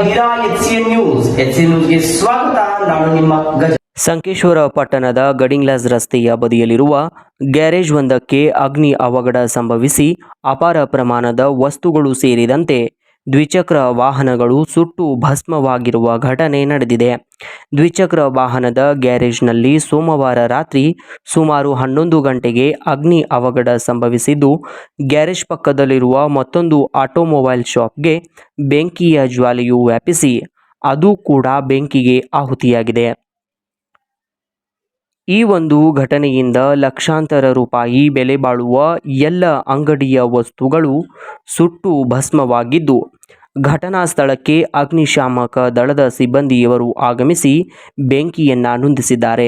ಇದ್ದೀರಾ ನ್ಯೂಸ್. ನ್ಯೂಸ್ಗೆ ಸ್ವಾಗತ. ನಾನು ನಿಮ್ಮ ಗಜ ಸಂಕೇಶ್ವರ ಪಟ್ಟಣದ ಗಡಿಂಗ್ಲಾಸ್ ರಸ್ತೆಯ ಬದಿಯಲ್ಲಿರುವ ಗ್ಯಾರೇಜ್ ಒಂದಕ್ಕೆ ಅಗ್ನಿ ಅವಘಡ ಸಂಭವಿಸಿ ಅಪಾರ ಪ್ರಮಾಣದ ವಸ್ತುಗಳು ಸೇರಿದಂತೆ ದ್ವಿಚಕ್ರ ವಾಹನಗಳು ಸುಟ್ಟು ಭಸ್ಮವಾಗಿರುವ ಘಟನೆ ನಡೆದಿದೆ. ದ್ವಿಚಕ್ರ ವಾಹನದ ಗ್ಯಾರೇಜ್ನಲ್ಲಿ ಸೋಮವಾರ ರಾತ್ರಿ ಸುಮಾರು ಹನ್ನೊಂದು ಗಂಟೆಗೆ ಅಗ್ನಿ ಅವಘಡ ಸಂಭವಿಸಿದ್ದು, ಗ್ಯಾರೇಜ್ ಪಕ್ಕದಲ್ಲಿರುವ ಮತ್ತೊಂದು ಆಟೋಮೊಬೈಲ್ ಶಾಪ್ಗೆ ಬೆಂಕಿಯ ಜ್ವಾಲೆಯು ವ್ಯಾಪಿಸಿ, ಅದು ಕೂಡ ಬೆಂಕಿಗೆ ಆಹುತಿಯಾಗಿದೆ. ಈ ಒಂದು ಘಟನೆಯಿಂದ ಲಕ್ಷಾಂತರ ರೂಪಾಯಿ ಬೆಲೆ ಬಾಳುವ ಎಲ್ಲ ಅಂಗಡಿಯ ವಸ್ತುಗಳು ಸುಟ್ಟು ಭಸ್ಮವಾಗಿದ್ದು ಘಟನಾ ಸ್ಥಳಕ್ಕೆ ಅಗ್ನಿಶಾಮಕ ದಳದ ಸಿಬ್ಬಂದಿಯವರು ಆಗಮಿಸಿ ಬೆಂಕಿಯನ್ನ ನಂದಿಸಿದ್ದಾರೆ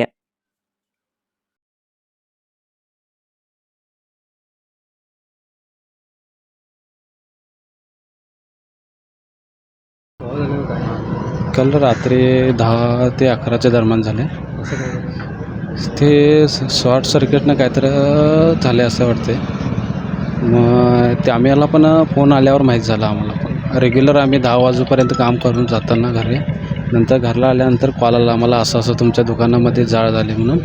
काल रात्री दहा ते अकराच्या दरम्यान झाले ते शॉर्ट सर्किटनं काहीतरी झाले असं वाटते मग ते आम्हाला पण फोन आल्यावर माहीत झालं आम्हाला पण रेग्युलर आम्ही दहा वाजूपर्यंत काम करून जाताना घरी. नंतर घरला आल्यानंतर कॉल आला आम्हाला असं असं तुमच्या दुकानामध्ये जाळ झाली म्हणून.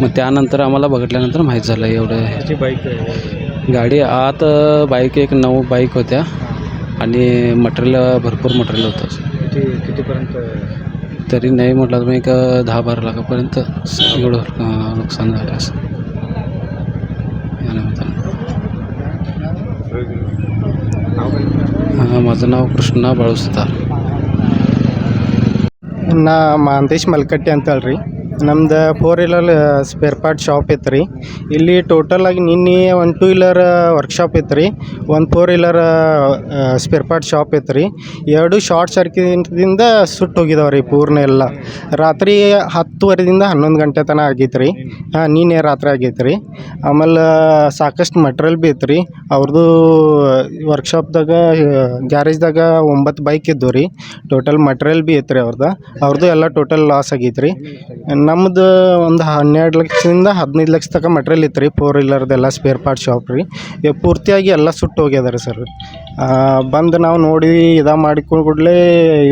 मग त्यानंतर आम्हाला बघितल्यानंतर माहीत झालं एवढं. बाईक गाडी आत बाईक एक नऊ बाईक होत्या आणि मटेरियल भरपूर मटेरियल होतं. किती कितीपर्यंत? तरी नाही म्हटलं तर मग एक दहा बारा लाखापर्यंत एवढं नुकसान झालं असं. माझं नाव कृष्णा बाळू सुतार ನಾ ಮಹಂತೇಶ್ ಮಲ್ಕಟ್ಟಿ ಅಂತ ಹೇಳ್ರಿ ನಮ್ದು four wheeler spare part shop ಇತ್ತು ರೀ ಇಲ್ಲಿ ಟೋಟಲ್ ಆಗಿ ನಿನ್ನೆ ಒಂದು ಟೂ ವೀಲರ್ ವರ್ಕ್ಶಾಪ್ ಇತ್ತು ರೀ ಒಂದು four wheeler spare part shop ಇತ್ತು ರೀ ಎರಡು ಶಾರ್ಟ್ ಸರ್ಕ್ಯೂಟಿಂದ ಸುಟ್ಟು ಹೋಗಿದಾವೆ ರೀ ಪೂರ್ಣ ಎಲ್ಲ. ರಾತ್ರಿ ಹತ್ತುವರೆದಿಂದ ಹನ್ನೊಂದು ಗಂಟೆ ತನಕ ಆಗೈತೆ ರೀ ಹಾಂ, ನಿನ್ನೆ ರಾತ್ರಿ ಆಗೈತೆ ರೀ ಆಮೇಲೆ ಸಾಕಷ್ಟು ಮಟ್ರಿಯಲ್ ಭೀ ಇತ್ತು ರೀ ಅವ್ರದ್ದು ವರ್ಕ್ಶಾಪ್ದಾಗ ಗ್ಯಾರೇಜ್ದಾಗ ಒಂಬತ್ತು ಬೈಕ್ ಇದ್ದವು ರೀ ಟೋಟಲ್ ಮಟ್ರಿಯಲ್ ಭೀ ಇತ್ತು ರೀ ಅವ್ರದ್ದು ಅವ್ರದ್ದು ಎಲ್ಲ ಟೋಟಲ್ ಲಾಸ್ ಆಗೈತೆ ರೀ ನಮ್ಮದು ಒಂದು ಹನ್ನೆರಡು ಲಕ್ಷದಿಂದ ಹದಿನೈದು ಲಕ್ಷ ತನಕ ಮಟ್ರಿಯಲ್ ಇತ್ತು ರೀ ಫೋರ್ ವೀಲರ್ದೆಲ್ಲ ಸ್ಪೇರ್ ಪಾರ್ಟ್ ಶಾಪ್ ರೀ. ಇವಾಗ ಪೂರ್ತಿಯಾಗಿ ಎಲ್ಲ ಸುಟ್ಟು ಹೋಗ್ಯದ ರೀ ಸರ್ ಬಂದು ನಾವು ನೋಡಿ ಇದ ಮಾಡಿಕೊಂಡ್ಲೇ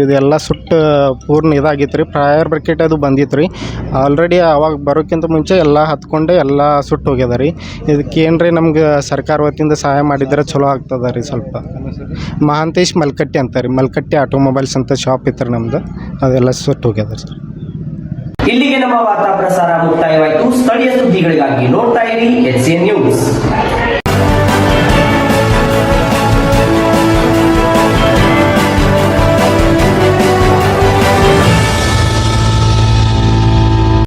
ಇದೆಲ್ಲ ಸುಟ್ಟು ಪೂರ್ಣ ಇದಾಗಿತ್ತು ರೀ ಪ್ರಯರ್ ಬ್ರಿಕೆಟ್ ಅದು ಬಂದಿತ್ತು ರೀ ಆಲ್ರೆಡಿ ಅವಾಗ ಬರೋಕ್ಕಿಂತ ಮುಂಚೆ ಎಲ್ಲ ಹತ್ಕೊಂಡೆ ಎಲ್ಲ ಸುಟ್ಟು ಹೋಗ್ಯದ ರೀ ಇದಕ್ಕೆ ಏನ್ರಿ ನಮ್ಗೆ ಸರ್ಕಾರ ವತಿಯಿಂದ ಸಹಾಯ ಮಾಡಿದ್ರೆ ಚಲೋ ಆಗ್ತದ ರೀ ಸ್ವಲ್ಪ. ಮಹಾಂತೇಶ್ ಮಲ್ಕಟ್ಟಿ ಅಂತ ರೀ ಮಲ್ಕಟ್ಟಿ ಆಟೋಮೊಬೈಲ್ಸ್ ಅಂತ ಶಾಪ್ ಇತ್ತು ರೀ ನಮ್ಮದು ಅದೆಲ್ಲ ಸುಟ್ಟು ಹೋಗ್ಯದ ಸರ್ ಇಲ್ಲಿಗೆ ನಮ್ಮ ವಾರ್ತಾ ಪ್ರಸಾರ ಮುಕ್ತಾಯವಾಯಿತು. ಸ್ಥಳೀಯ ಸುದ್ದಿಗಳಿಗಾಗಿ ನೋಡ್ತಾ ಇರಿ ಸಿ ನ್ಯೂಸ್.